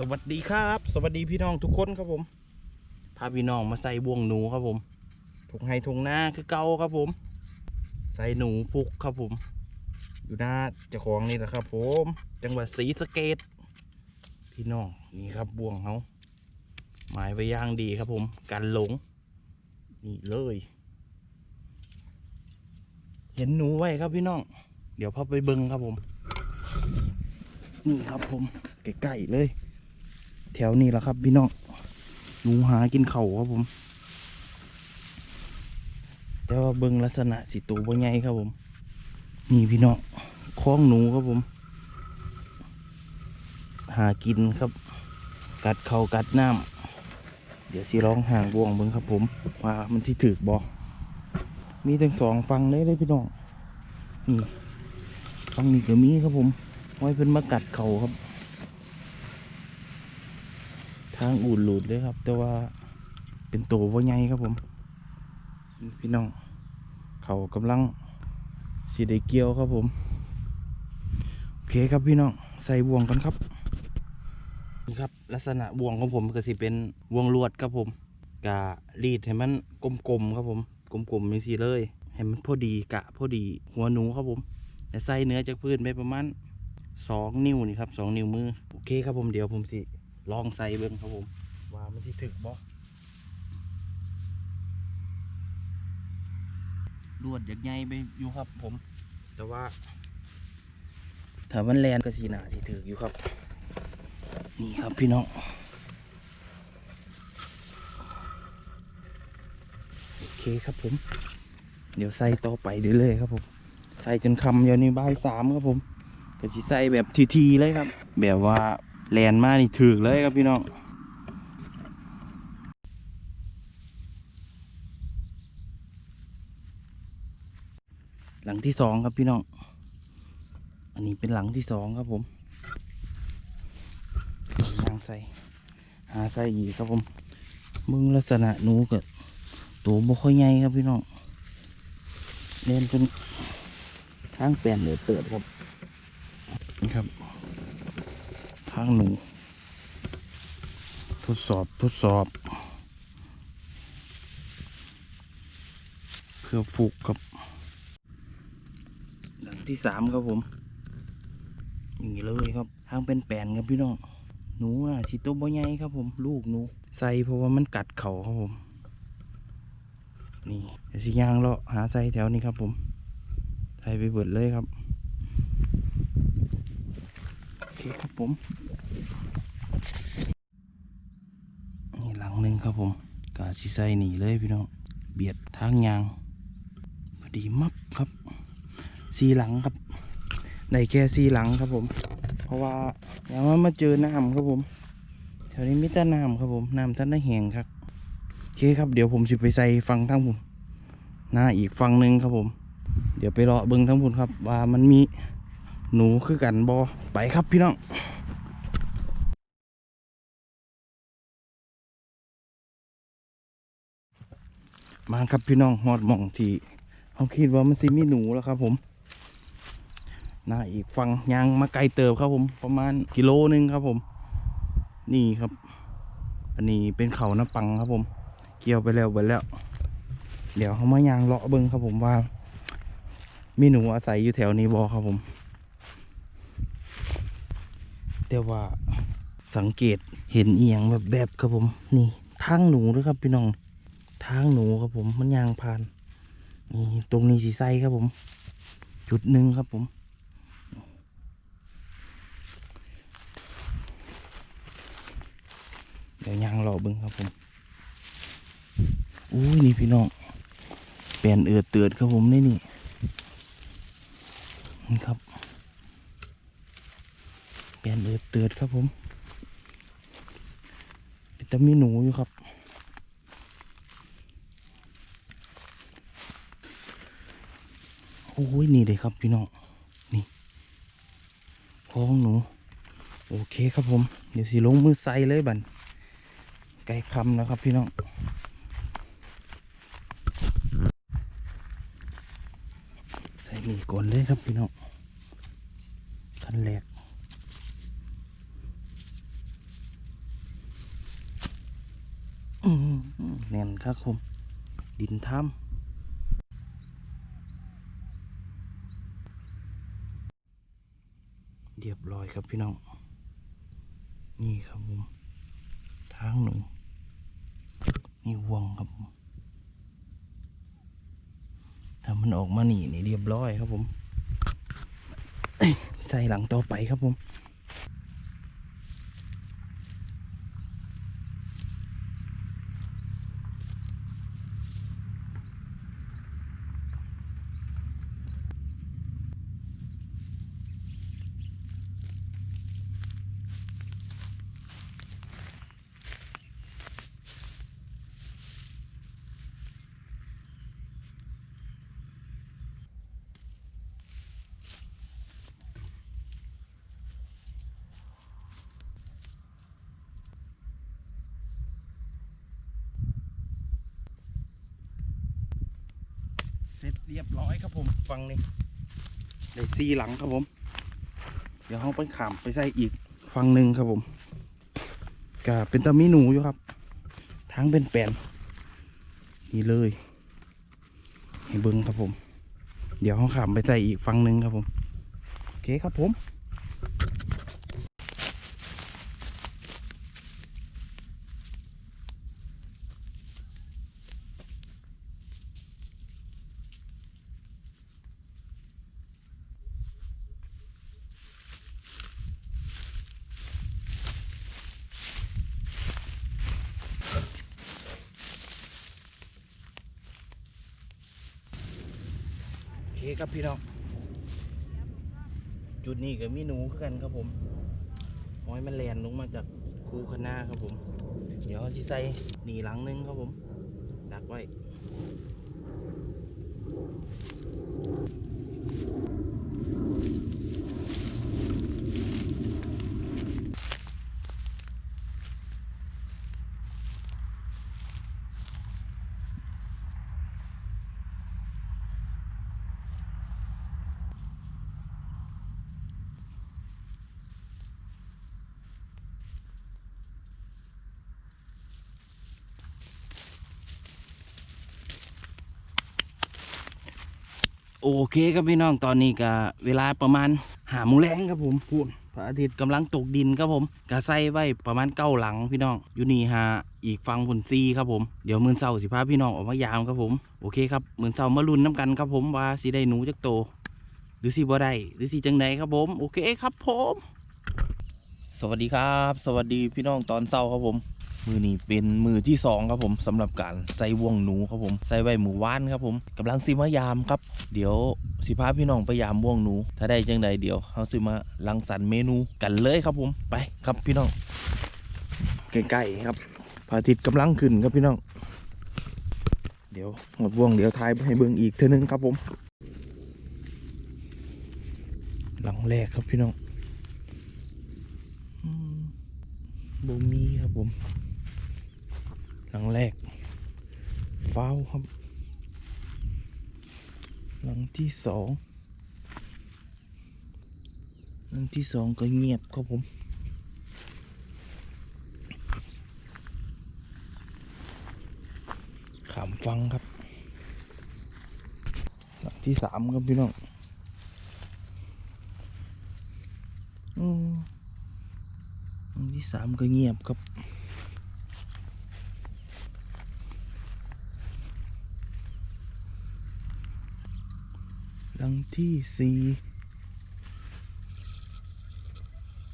สวัสดีครับ สวัสดีพี่น้องทุกคนครับผม พาพี่น้องมาใส่บ่วงหนูครับผมถุงไฮถุงหน้าคือเก่าครับผม ใส่หนูพุกครับผม อยู่หน้าเจ้าของนี่แหละครับ ผม จังหวัดศรีสะเกดพี่น้องนี่ครับบ่วงเขาหมายไว้ย่างดีครับผม กันหลง นี่เลย เห็นหนูไว้ครับพี่น้อง เดี๋ยวพาไปเบิ้งครับผม นี่ครับผมใกล้ๆเลย แถวนี้แหละครับ พี่น้องหนูหากินเข่าครับผม แต่ว่าเบิ่งลักษณะสิตัวบ่ใหญ่ครับผม นี่พี่น้องคล้องหนูครับผม หากินครับ กัดเข่ากัดน้ำเดี๋ยวสิร้องห่างบวงเบิ่งครับผมว่ามันที่ถือบอมีทั้งสองฟังเลยเลยพี่น้องนี่ฟังนี้ก็มีครับผมไว้เป็นมากัดเข่าครับ ทางอูดหลุดเลยครับ แต่ว่าเป็นตัวว่าใหญ่ครับผม พี่น้อง เขากำลังสีได้เกี่ยวครับผม โอเคครับพี่น้อง ใส่บ่วงกันครับนี่ครับ ลักษณะบ่วงของผมก็สิเป็นวงลวดครับผมกะรีดให้มันกลมๆครับผม กลมๆนี่สิเลย ให้มันพอดีกะพอดีหัวหนูครับผมแต่ใส่เนื้อจากพื้นไปประมาณสองนิ้วนี่ครับสองนิ้วมือ โอเคครับผมเดี๋ยวผมสิ ลองใส่เบิ้งครับผม ว่ามันสิถึกบ่ลวดอยากใหญ่ไปอยู่ครับผม แต่ว่า ถ้ามันแลนก็สีหนาสิถึกอยู่ครับ นี่ครับพี่น้องโอเคครับผม เดี๋ยวใส่ต่อไปเรื่อยๆครับผม ใส่จนคำอยู่ในบ่ายสามครับผมก็สิใส่แบบทีๆเลยครับ แบบว่า แลนมานี่ถือเลยครับพี่น้องหลังที่สองครับพี่น้อง อันนี้เป็นหลังที่สองครับผมยางใส่หาใส่อีกครับผม มึงลักษณะหนูกับตัวบ่ค่อยใหญ่ครับพี่น้องเล่นจนทางแปลนเหลือเติดครับ ครับ ทางหนูทดสอบทดสอบ เพื่อฟุกครับ หลังที่สามครับผมอย่างนี้เลยครับทางเป็นแปนครับพี่น้องหนูอะสิตัวบ่ใหญ่ครับผม ลูกหนู ใส่เพราะว่ามันกัดเข่าครับผม นี่สียวสิยางเลาะหาใส่แถวนี้ครับผมใส่ไปเบิดเลยครับ โอเคครับผม นี่หลังหนึ่ง ครับผมกาซิไซหนีเลยพี่น้องเบียดทางยางพอดีมับครับสีหลังครับได้แค่สีหลังครับผม เพราะว่าอย่ามามาเจอน้ำครับผมแถวนี้มิตรน้ำครับผมน้ำท่านได้แห้งครับโอเคครับเดี๋ยวผมสิไปใส่ฟังทั้งผมหน้าอีกฟังหนึ่งครับผม เดี๋ยวไปรอเบิ้งทั้งผมครับ ว่ามันมีหนูคือกันบอไปครับพี่น้อง มาครับพี่น้องฮอดมองที่เขาคิดว่ามันสิมีหนูแล้วครับ ผมน้าอีกฝั่งยางมาไกลเติบครับ ผมประมาณกิโลหนึงครับ ผม นี่ครับ อันนี้เป็นเขาน้ำปังครับ ผม เกี่ยวไปแล้วเบิดแล้ว เดี๋ยวเขามายางเลาะเบิ้งครับ ผมว่า มีหนูอาศัยอยู่แถวนี้บอครับผมแต่ว่าสังเกตเห็นเอียงแบบแบบครับผม นี่ทางหนูด้วยครับพี่น้อง ทางหนูครับผมมันยางผ่านนี่ตรงนี้สีไซครับผม จุดหนึ่งครับผม เดี๋ยวยางรอบิ้งครับผมอุ้ยนี่พี่น้องเปลี่ยนเอือดเตือดครับผมนี่นี่นี่ครับเปลี่ยนเอือดเตือดครับผมเป็นแต่มีหนูอยู่ครับ โอ้ยนี่เลยครับพี่น้องนี่พ้องหนู โอเคครับผม เดี๋ยวสิลงมือใส่เลยบันไก่คำนะครับพี่น้องใส่นี่ก่อนเลยครับพี่น้องขั้นแรกอืมแน่นครับผมดินถ้ำเร้อยครับพี่น้อง นี่ครับผมทางหนึ่งนี่วงครับถ้ามันออกมาหนีนี่เรียบร้อยครับผม ใส่หลังต่อไปครับผม เสร็จเรียบร้อยครับผมฟังนี่ได้ซีหลังครับผม เดี๋ยวเราไปขามไปใส่อีกฟังหนึ่งครับผมก็เป็นตามีหนูอยู่ครับทางเป็นแปลนนี่เลย ให้เบิ้งครับผม เดี๋ยวเราขามไปใส่อีกฟังหนึ่งครับผม โอเคครับผม คครับพี่น้อง จุดนี้ก็มีหนูกันครับผมหอยมันแลนลงมาจากคูคนาครับผม เดี๋ยวที่ใส่หนีหลังนึงครับผม ดักไว้ โอเคครับพี่น้องตอนนี้ก็เวลาประมาณหาโมงแรงครับผมพูดพระอาทิตย์กำลังตกดินครับผมก็ใส่ไว้ประมาณเก้าหลังพี่น้องอยู่นี่ฮะอีกฟังผลซีครับผมเดี๋ยวมือเศร้าสิพาพี่น้องออกมายามครับผมโอเคครับมือเศร้ามาลุ้นน้ำกันครับผมว่าสิได้หนูจักโต หรือสิบ่ได้หรือสิจังไดครับผมโอเคครับผม สวัสดีครับ สวัสดีพี่น้องตอนเศร้าครับผม มือนี้เป็นมือที่สองครับผมสำหรับการใส่วงหนูครับผมใส่ใบหมูว่านครับผมกำลังซิมายามครับ เดี๋ยวสิพาพี่น้องไปยามวงหนู ถ้าได้จังใดเดี๋ยวเขาสิมาลังสรรค์เมนูกันเลยครับผมไปครับพี่น้องใกล้ๆครับพระอาทิตย์กำลังขึ้นครับพี่น้อง เดี๋ยวหมดวงเดี๋ยวทายให้เบิ่งอีกเท่านึงครับผม หลังแรกครับพี่น้องอืมบ่มีครับผม หลังแรกฟ้าวครับ หลังที่สองหลังที่สองก็เงียบครับผมขามฟังครับ หลังที่สามครับพี่น้องอหลังที่สามก็เงียบครับ ลังที่สี่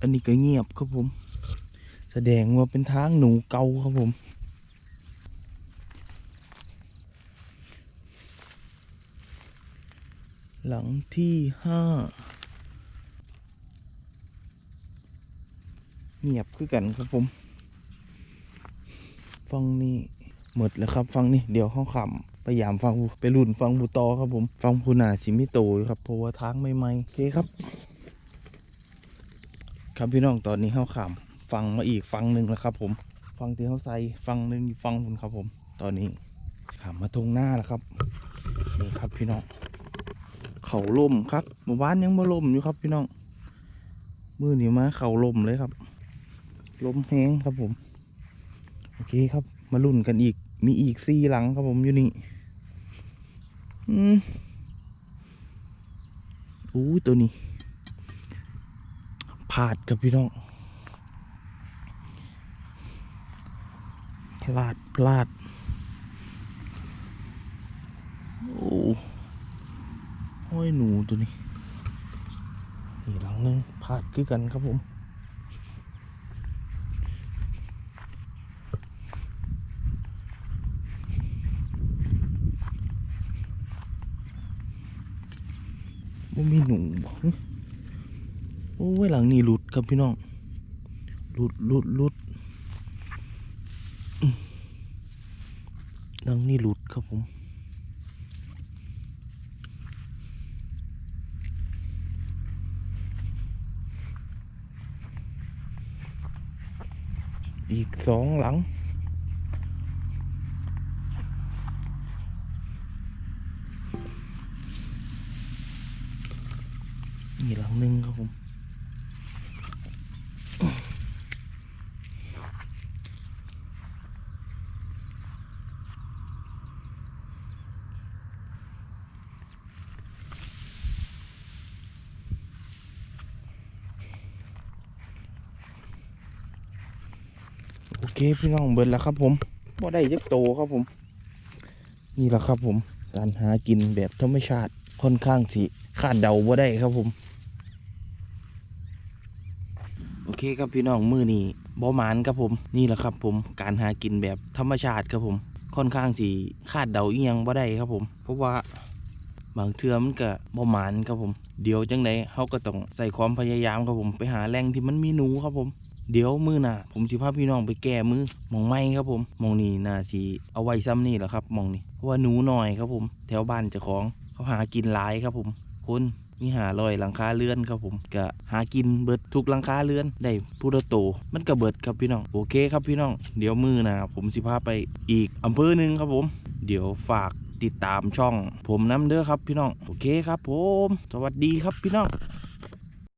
อันนี้ก็เงียบครับผม แสดงว่าเป็นทางหนูเก่าครับผมหลังที่ห้าเงียบคือกันครับผม ฟังนี่หมดแล้วครับ ฟังนี่เดี๋ยวเข้าขำ พยายามฟังไปรุ่นฟังบูตอครับผม ฟังผู้หนาสิมิโตครับเพราะว่าทางไม่ไม่โอเคครับ ครับพี่น้องตอนนี้เข้าขำฟังมาอีกฟังหนึ่งแล้วครับ ผม ฟังที่เขาใส่ฟังหนึ่งอยู่ฟังคุณครับผม ตอนนี้ขำมาทงหน้าแล้วครับนี่ครับพี่น้องเขาล่มครับเมื่อวานยังมาล่มอยู่ครับ พี่น้องมือหนีมาเขาล่มเลยครับลมแห้งครับผม โอเคครับ มาลุ้นกันอีกมีอีกสี่หลังครับผมอยู่นี่ อืมอู้ยตัวนี้พลาดกับพี่น้องพลาดพลาดโอ้ห้อยหนูตัวนี้นี่หลังนึงพลาดคือกันครับผม ว่มีหนูบ่หึโอ้ยหลังนี้หลุดครับพี่น้องหลุดหลุดหลุดหลังนี้หลุดครับผมอีกสองหลัง นี่หลังหนึ่งครับผม โอเค พี่น้องเบิดแล้วครับ ผมบ่ได้ยักโตครับผม นี่แหละครับ ผม การหากินแบบธรรมชาติค่อนข้างสิคาดเดาบ่ได้ครับผม โอเคครับพี่น้องมือนี้บ่หมานครับผม นี่แหละครับ ผมการหากินแบบธรรมชาติครับผม ค่อนข้างสิคาดเดาอีหยังบ่ได้ครับผม เพราะว่าบางเทื่อมันก็บ่หมานครับผม เดี๋ยวจังไดเฮาก็ต้องใส่ความพยายามครับผม ไปหาแหล่งที่มันมีหนูครับผม เดี๋ยวมือหน่ะผมสิพาพี่น้องไปแก้มือมองไม้ครับผมมองนี่นาสิเอาไว้ซ้ำนี่แหละครับมองนี่เพราะว่าหนูหน่อยครับผม แถวบ้านเจ้าของเขาหากินหลายครับผมคนมีหาลอยหลังคาเรือนครับผมก็หากินเบิดทุกหลังคาเรือนได้ผู้ละโต มันก็เบิดครับพี่น้องโอเคครับพี่น้องเดี๋ยวมือหนะผมสิพาไปอีกอำเภอหนึ่งครับผม เดี๋ยวฝากติดตามช่อง ผมน้ำเด้อครับพี่น้องโอเคครับผม สวัสดีครับพี่น้อง